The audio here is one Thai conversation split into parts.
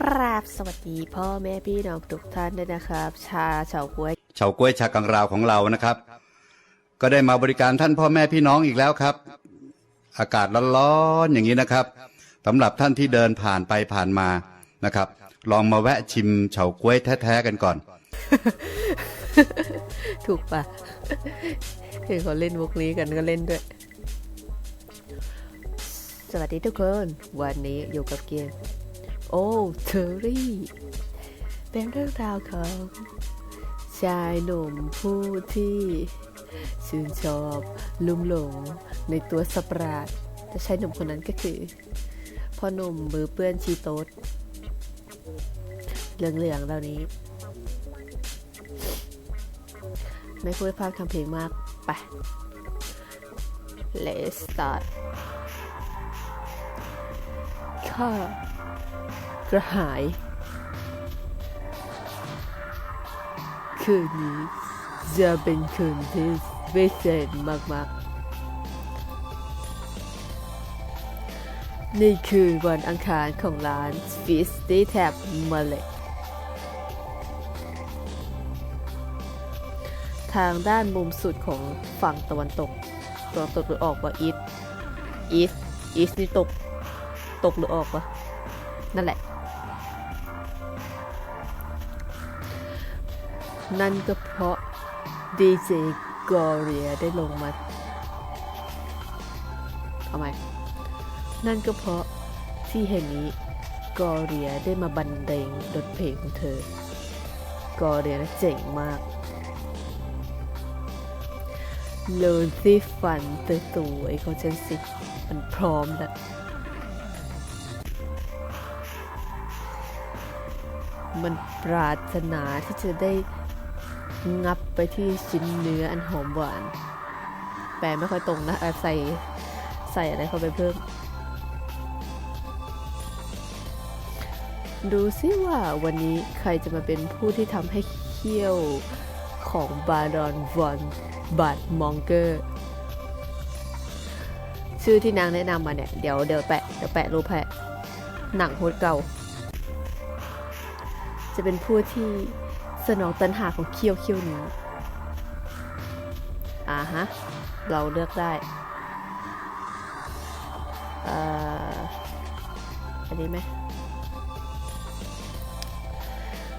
กราบสวัสดีพ่อแม่พี่น้องทุกท่านด้วยนะครับ ชาเฉาก้วยเฉาก้วยชากังราวของเรานะครับ ก็ได้มาบริการท่านพ่อแม่พี่น้องอีกแล้วครับ อากาศร้อนๆอย่างนี้นะครับสำหรับท่านที่เดินผ่านไปผ่านมานะครับ ลองมาแวะชิมเฉาก้วยแท้ๆกันก่อน ถูกปะเห็นเขาเล่นมุกนี้กันก็เล่นด้วย สวัสดีทุกคน วันนี้อยู่กับเกม โอ้เทอรี่เป็นเรื่องราวของชายหนุ่มผู้ที่ชื่นชอบลุ่มหลงในตัวสปราดแต่ชายหนุ่มคนนั้นก็คือพ่อหนุ่มมือเปื้อนชีโต๊ดเหลืองๆเหล่านี้ ไม่พูดพลากทำเพลงมาก ไป let's start ข้า กระหาย คืนนี้จะเป็นคืนที่พิเศษมากๆ นี่คือวันอังคารของร้าน f i s t y Tab m a l e ทางด้านมุมสุดของฝั่งตะวันตกตะวันตกหรือออกวะอีสอีสอีสนี่ตก ตกหรือออกวะนั่นแหละ นั่นก็เพราะดีเจกอเรียได้ลงมาเอาใหม่นั่นก็เพราะที่แห่งนี้กอเรียได้มาบันเลงดนเพลงของเธอ กอเรียนะเจ๋งมากโลนที่ฝันเตัวสวยของฉันสิมันพร้อมแล้วมันปรารถนาที่จะได้ งับไปที่ชิ้นเนื้ออันหอมหวาน แปลไม่ค่อยตรงนะเอาใส่ใส่อะไรเข้าไปเพิ่ม ดูซิว่าวันนี้ใครจะมาเป็นผู้ที่ทำให้เขี้ยวของบาดอนวอนบาดมองเกอร์ ชื่อที่นางแนะนำมาเนี่ย เดี๋ยวเดี๋ยวแปะเดี๋ยวแปะรูปแปะหนังโฮดเก่า จะเป็นผู้ที่ สนองตันหาของเคี้ยวเคี้ยวนี้อ่าฮะ เราเลือกได้อ่ออันนี้ไหม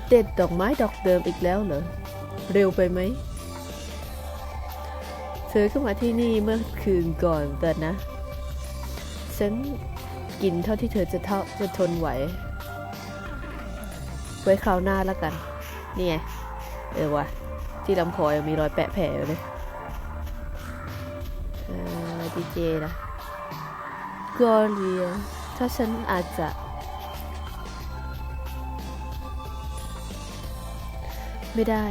เด็ดดอกไม้ดอกเดิมอีกแล้วเหรอ เร็วไปไหม เธอก็มาที่นี่เมื่อคืนก่อนแต่นะ ฉันกินเท่าที่เธอจะเท่าจะทนไหว ไว้คราวหน้าแล้วกัน นี่ไง เออวะที่ลำคอยังมีรอยแปะแผลอยู่เลยเออดีเจนะกอเลียถ้าฉันอาจจะไม่ได้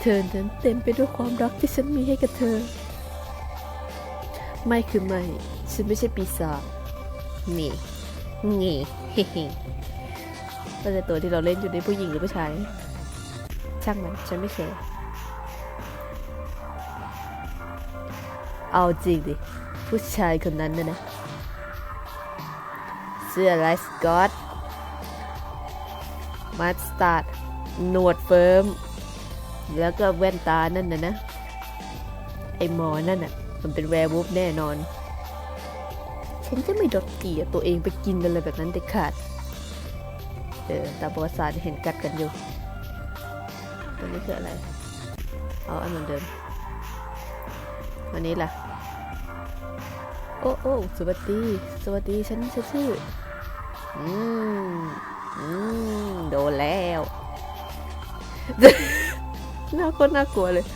เธอนั้นเต็มไปด้วยความรักที่ฉันมีให้กับเธอ ไม่คือไม่ ฉันไม่ใช่ปีศาจนี่นี่เฮ้เฮ้ก็จะตัวที่เราเล่นอยู่ในผู้หญิงหรือผู้ชาย ช่างมันฉันไม่แคร์เอาจริงดิ ผู้ชายคนนั้นนะนะ เสื้อลายสกอตมัสตาร์ดหนวดเฟิร์ม แล้วก็แว่นตานั่นนะนะ ไอหมอนั่นน่ะ มันเป็นแวร์วูฟแน่นอน ฉันจะไม่ดดเกลียตัวเองไปกินอะไรแบบนั้นเด็ดขาด เออตาประวัติศาสตร์เห็นกัดกันอยู่ ตัวนี้คืออะไร เอาอันเหมือนเดิม วันนี้ล่ะ โอ้โอ้สวัสดี สวัสดีฉันฉันชื่ออืมอืมโดนแล้วน่าโคตรน่ากลัวเลย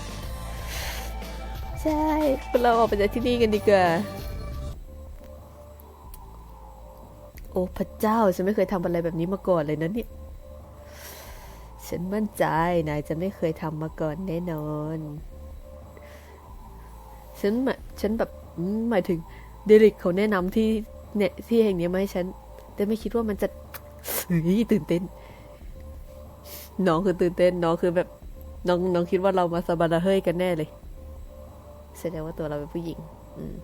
ใช่เราออกไปจากที่นี่กันดีกว่า โอ้พระเจ้า ฉันไม่เคยทำอะไรแบบนี้มาก่อนเลยนะเนี่ย ฉันมั่นใจนายจะไม่เคยทำมาก่อนแน่นอน ฉันมาฉันแบบหมายถึงเดริกเขาแนะนำที่เนี่ยที่แห่งนี้มาให้ฉัน แต่ไม่คิดว่ามันจะตื่นเต้น น้องคือตื่นเต้น น้องคือแบบ น้องน้องคิดว่าเรามาสบาราเฮ้ยกันแน่เลยแสดงว่าตัวเราเป็นผู้หญิง อืม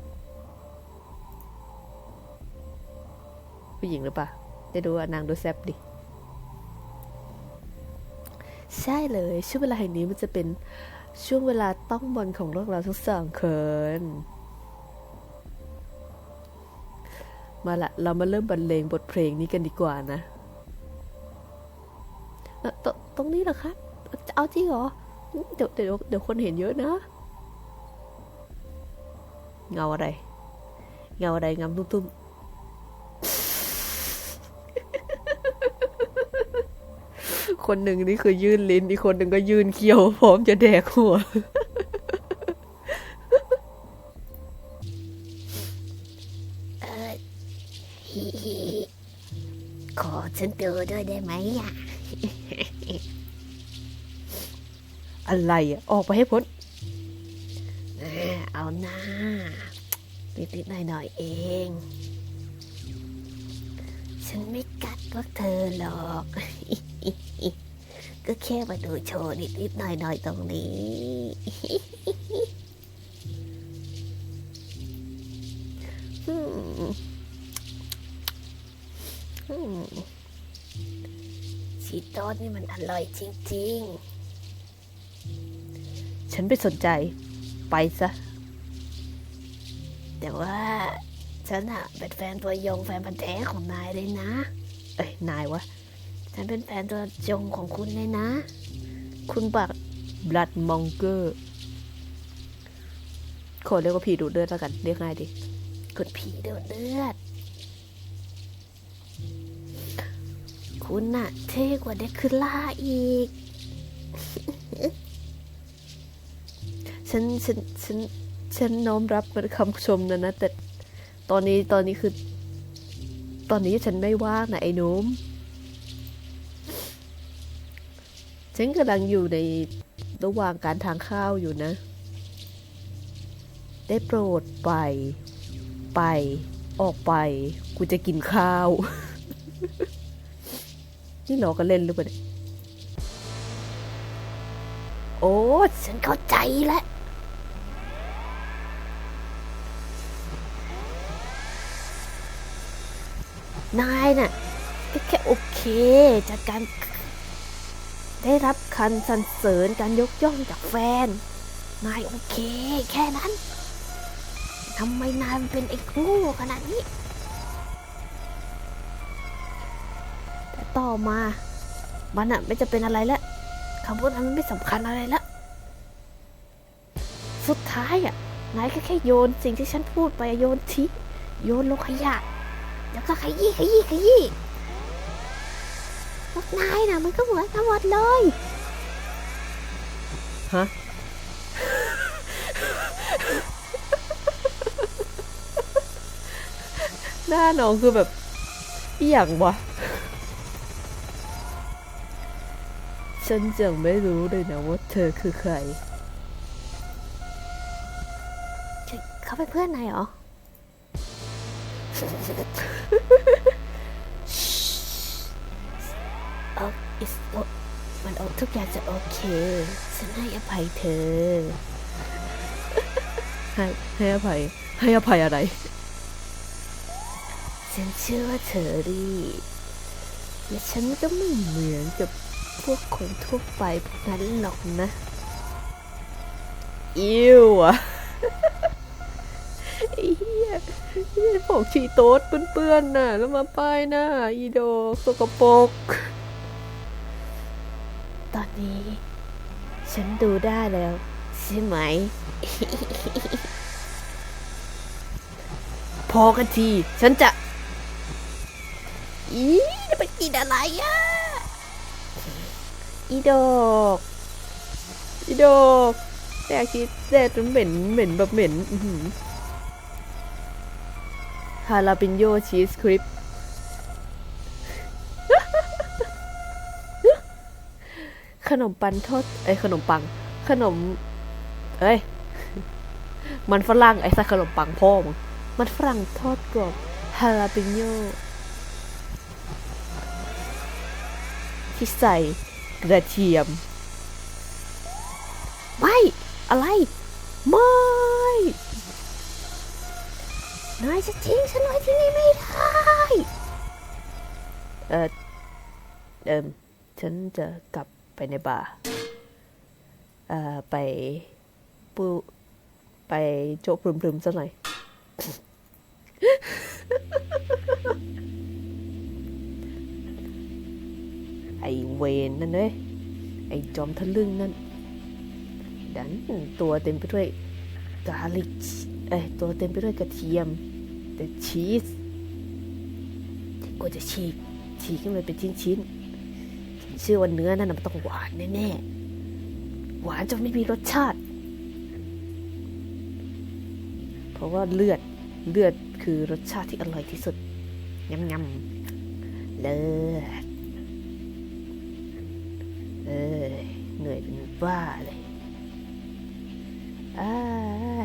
ผู้หญิงหรือเปล่าได้ดูนางดูแซบดิ ใช่เลยช่วงเวลาแห่งนี้มันจะเป็นช่วงเวลาต้องบอลของพวกเราทั้งสองคนมาละเรามาเริ่มบรรเลงบทเพลงนี้กันดีกว่านะตตรงนี้เหรอครับ เอาจริงเหรอ เดี๋ยวเดี๋ยวเดี๋ยวคนเห็นเยอะนะ เงาอะไร เงาอะไรงามตุ้มๆ คนหนึ่งนี่คือยื่นลิ้น อีกคนหนึ่งก็ยื่นเคี้ยว พร้อมจะแดกหัว ขอฉันดูด้วยได้ไหมอะ อะไรอะ ออกไปให้พ้นอ่าเอาหน้านิดๆหน่อยๆเอง ฉันไม่กัดพวกเธอหรอก ก็แค่มาดูโชว์นิดๆหน่อยๆตรงนี้อืมอืมชีโต้นี่มันอร่อยจริงๆ ฉันไม่สนใจ ไปซะ แต่ว่า ฉันอะเป็นแฟนตัวยงแฟนพันธุ์แท้ของนายเลยนะ เอ้ย นายวะ ฉันเป็นแฟนตัวยงของคุณเลยนะ คุณบักบลัดมองเกอร์ขอเรียกว่าผีดูดเลือดแล้วกัน เรียกง่ายดิคุณผีดูดเลือด คุณน่ะเท่กว่าเด็กคือล่าอีก ฉันฉันฉันฉันน้อมรับมันคำชมนะนะแต่ตอนนี้ตอนนี้คือ ตอนนี้ฉันไม่ว่างนะไอ้หนุ่ม ฉันกำลังอยู่ในระหว่างการทางข้าวอยู่นะ ได้โปรดไป ไป ออกไป กูจะกินข้าว นี่ล้อกันเล่นหรือเปล่าโอ้ ฉันเข้าใจแล้วนายน่ะก็แค่โอเคจากการ ได้รับคันสรรเสริญการยกย่องจากแฟน นายโอเคแค่นั้นทำไมนายมันเป็นไอ้โงูขนาดนี้ แต่ต่อมามันอะไม่จะเป็นอะไรแล้วคำพูดนั้นมันไม่สำคัญอะไรแล้วสุดท้ายอะนายก็แค่โยนสิ่งที่ฉันพูดไปโยนทิ้งโยนลงขยะ แล้วก็ขยี้ขยี้ขยี้ พวกนายน่ะมันก็เหมือนกันหมดเลยฮะหน้าน้องคือแบบอหย่างวะฉันยังไม่รู้เลยนะว่าเธอคือใคร เขาเป็นเพื่อนนายเหรอ โอ้ it's o- มันโอทุกอย่างจะโอเค ฉันให้อภัยเธอ ให้ให้อภัย ให้อภัยอะไร ฉันเชื่อว่าเธอดีและฉันก็ไม่เหมือนกับพวกคนทั่วไปพวกนั้นหรอกนะ อิวอะไอ้เหี้ยไอ้พวกชีโต๊ดเปื้อนๆน่ะ แล้วมาป้ายหน้า อีโดสกปรก ตอนนี้ ฉันดูได้แล้ว ใช่ไหม พอกันที ฉันจะ อีจะไปกินอะไรอะ อีดอกอีดอกแต่คิดแต่มันเหม็นเหม็นแบบเหม็นฮาลาปิโยชีสคริป ขนมปังทอดไอยขนมปัง ขนม เอ้ย มันฝรั่งไอ้สักขนมปังพ่อมึงมันฝรั่งทอดกรอบฮาลาปิโยที่ใส่กระเทียม ไม่ อะไร ไม่นายจะทิ้งฉันไว้ที่นี่ไม่ได้ เออเอิมฉันจะกลับ ไปในบาร์ไปปูไปโจะพรึมๆสักหน่อย ไอเวนนั่นเอ้ย ไอจอมทะลึ่งนั่น ดันตัวเต็มไปด้วยกาลิกเอ้ยตัวเต็มไปด้วยกระเทียม แต่ชีสที่กูจะฉีกฉีกขึ้นมาเป็นชิ้นๆฉัน เชื่อว่าเนื้อนั่นมันต้องหวานแน่ๆ หวานจนไม่มีรสชาติ เพราะว่าเลือดเลือดคือรสชาติที่อร่อยที่สุดยำยำๆเลือดเอ้ยเหนื่อยเป็นบ้าเลยอ้า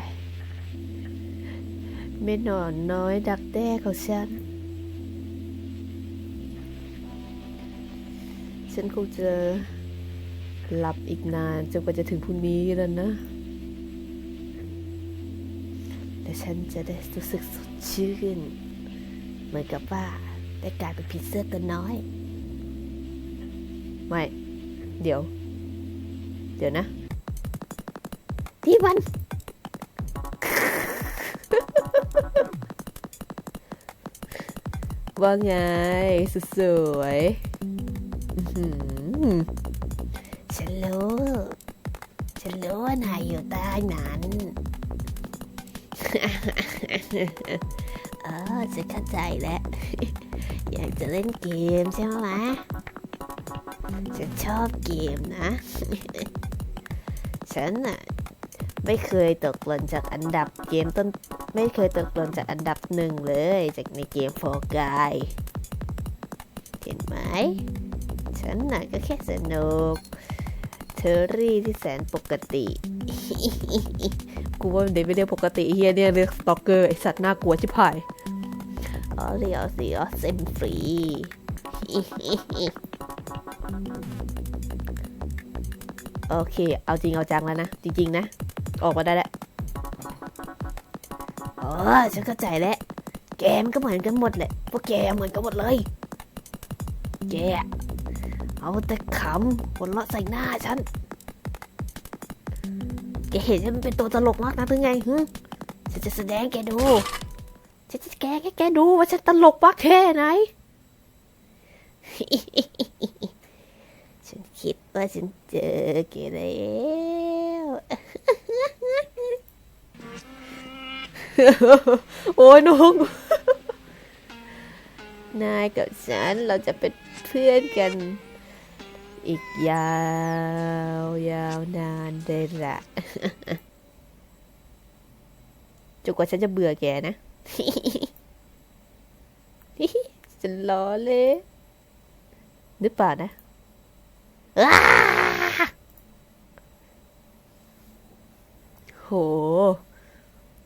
ยเม็ดหนอนน้อยดักแด้ของฉัน ฉันคงจะหลับอีกนานจนกว่าจะถึงพรุ่งนี้แล้วนะ แต่ฉันจะได้รู้สึกสดชื่น เหมือนกับว่าได้กลายเป็นผีเสื้อตัวน้อย ไม่ เดี๋ยว เดี๋ยวนะที่มัน ว่าไงสุดสวยอื้อหือ ฉันรู้ ฉันรู้ว่านายอยู่ใต้นั้นเออฉันเข้าใจแล้ว อยากจะเล่นเกมใช่ไหมฉันชอบเกมนะ ฉันน่ะไม่เคยตกหล่นจากอันดับเกมต้น ไม่เคยตกหล่นจากอันดับหนึ่งเลย จากในเกมโฟกายเห็นไหม ฉันน่ะก็แค่สนุก เทอรี่ที่แสนปกติ กูว่าเด็กไม่เรียกปกติเฮียเนี่ยเรียกสตอกเกอร์ไอสัตว์น่ากลัวชิบหายอ๋อเรียวสิอ๋อเส้นฟรีโอเค เอาจริงเอาจังแล้วนะ จริง ๆ นะ ออกมาได้แล้วอ๋อฉันเข้าใจแล้ว แกมนก็เหมือนกันหมดแหละพวกแกเหมือนกันหมดเลย แก เอาแต่ขำหัวเราะใส่หน้าฉัน แกเห็นฉันเป็นตัวตลกมากนะหรือไงฮึฉันจะแสดงแกดู ฉันจะแกให้แกดูว่าฉันตลกมากแค่ไหน ฉันคิดว่าฉันเจอแกแล้วโอ้ยน้องนายกับฉันเราจะเป็นเพื่อนกัน อีกยาวยาวนานเลยละจนกว่าฉันจะเบื่อแกนะฉันล้อเลยหรือเปล่านะโห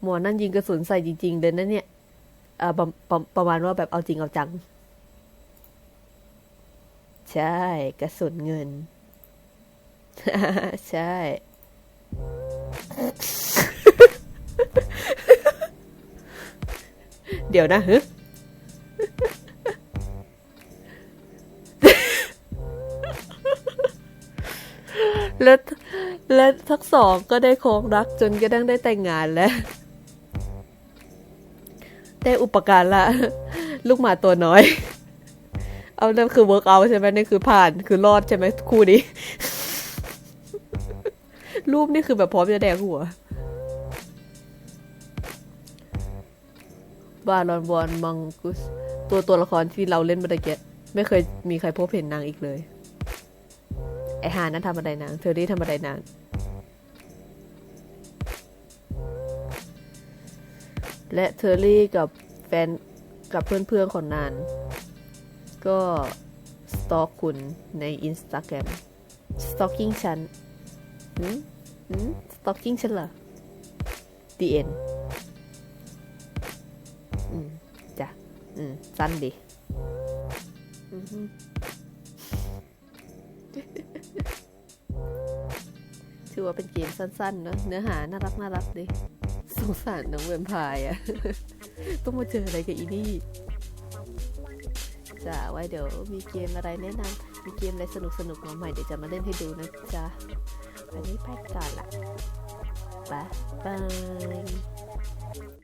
หมอนั่นยิงกระสุนใส่จริง ๆ เลยนะเนี่ยอ่าประประประมาณว่าแบบเอาจริงเอาจัง ใช่ กระสุนเงิน ใช่ เดี๋ยวนะฮึแล้วและทั้งสองก็ได้คองรักจนกระทั่งได้แต่งงานแล้ว ได้อุปการละลูกหมาตัวน้อย เอานั่นคือเวิร์กเอาใช่ไหมนี่คือผ่านคือรอดใช่ไหมคู่นี้ รูปนี่คือแบบพร้อมจะแดงหัวบารอนวอนมังกุสตัวตัวละครที่เราเล่นมาตะเกียไม่เคยมีใครพบเห็นนางอีกเลย ไอหานั้นทำอะไรนาง เธอรี่ทำอะไรนางและเทอร์รี่กับแฟนกับเพื่อนๆของนาน ก็สตอกคุณในอินสตาแกรมสตอกกิ้งฉันหืมหืมสตอกกิ้งฉันเหรอ The end อืมจ้ะ อืม สั้นดีอือฮึถือว่าเป็นเกมสั้นๆเนอะเนื้อหาน่ารักน่ารักดีสงสารน้องแวมพร์อะ ต้องมาเจออะไรกับอีนี่ จ้ะไว้เดี๋ยวมีเกมอะไรแนะนำมีเกมอะไรสนุกสนุกๆมาใหม่เดี๋ยวจะมาเล่นให้ดูนะจ๊ะวันนี้ไปก่อนละบ๊ายบาย